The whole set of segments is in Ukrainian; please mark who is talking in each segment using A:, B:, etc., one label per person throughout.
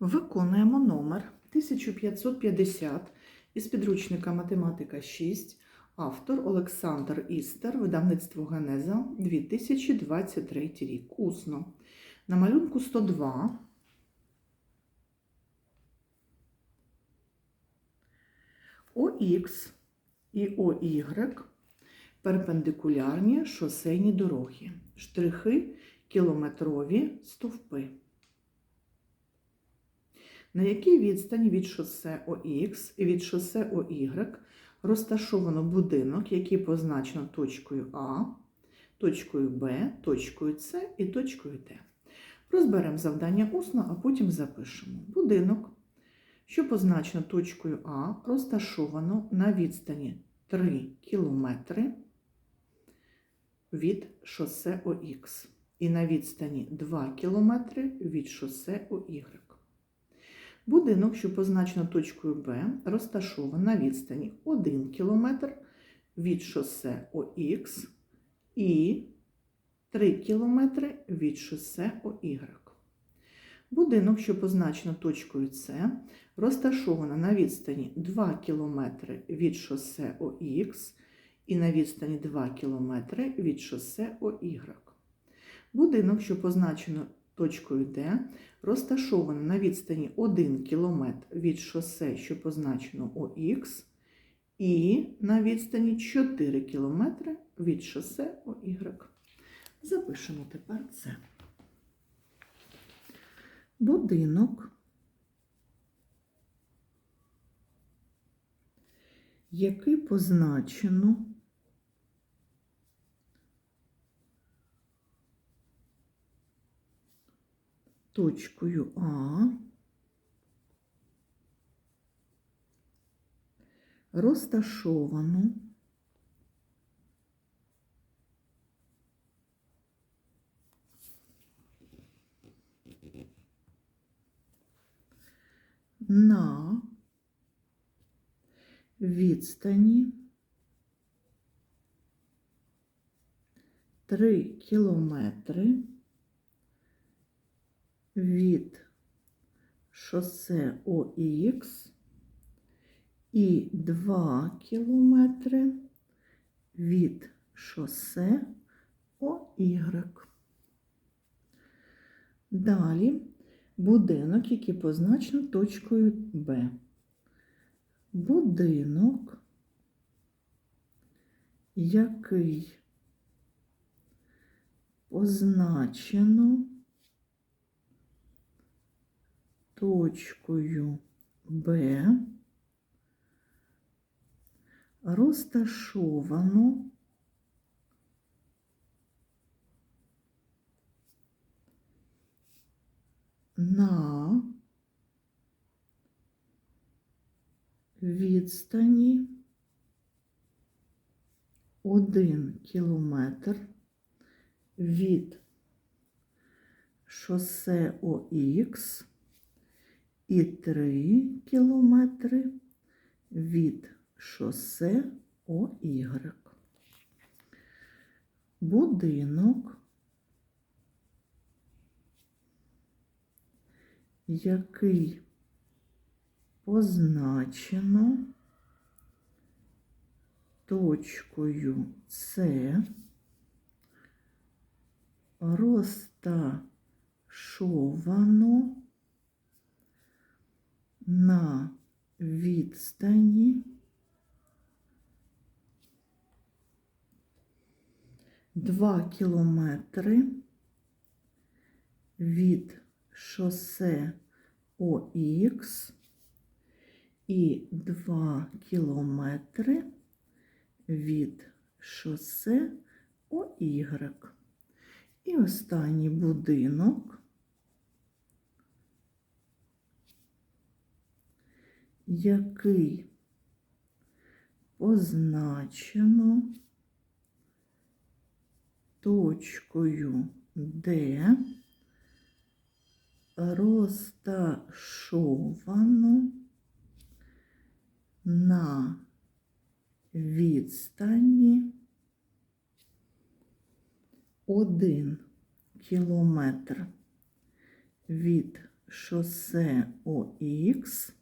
A: Виконуємо номер 1550 із підручника Математика 6, автор Олександр Істер, видавництво Генеза 2023 рік. Усно. На малюнку 102 ОХ і ОY перпендикулярні шосейні дороги, штрихи кілометрові стовпи. На якій відстані від шосе ОХ і від шосе ОY розташовано будинок, який позначено точкою А, точкою Б, точкою С і точкою Д. Розберемо завдання усно, а потім запишемо. Будинок, що позначено точкою А, розташовано на відстані 3 км від шосе ОХ і на відстані 2 км від шосе ОY. Будинок, що позначено точкою Б, розташований на відстані 1 км від шосе ОХ і 3 км від шосе ОY. Будинок, що позначено точкою С, розташовано на відстані 2 км від шосе ОХ і на відстані 2 км від шосе ОY. Будинок, що позначено точкою Д, розташовано на відстані 1 км від шосе, що позначено ОХ, і на відстані 4 км від шосе ОY. Запишемо тепер це. Будинок, який позначено точкою А, розташовано на відстані 3 кілометри від шосе ОХ і 2 кілометри від шосе ОY. Далі будинок, який позначено точкою Б. Будинок, який позначено точкою Б розташовано на відстані 1 кілометр від шосе ОХ і 3 кілометри від шосе ОY. Будинок, який позначено точкою С, розташовано на відстані 2 кілометри від шосе ОХ і 2 кілометри від шосе ОY. І останній будинок, який позначено точкою Д розташовано на відстані 1 кілометр від шосе ОХ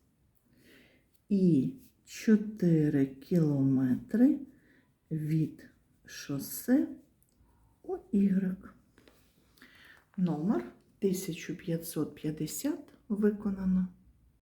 A: і 4 кілометри від шосе ОY. Номер 1550 виконано.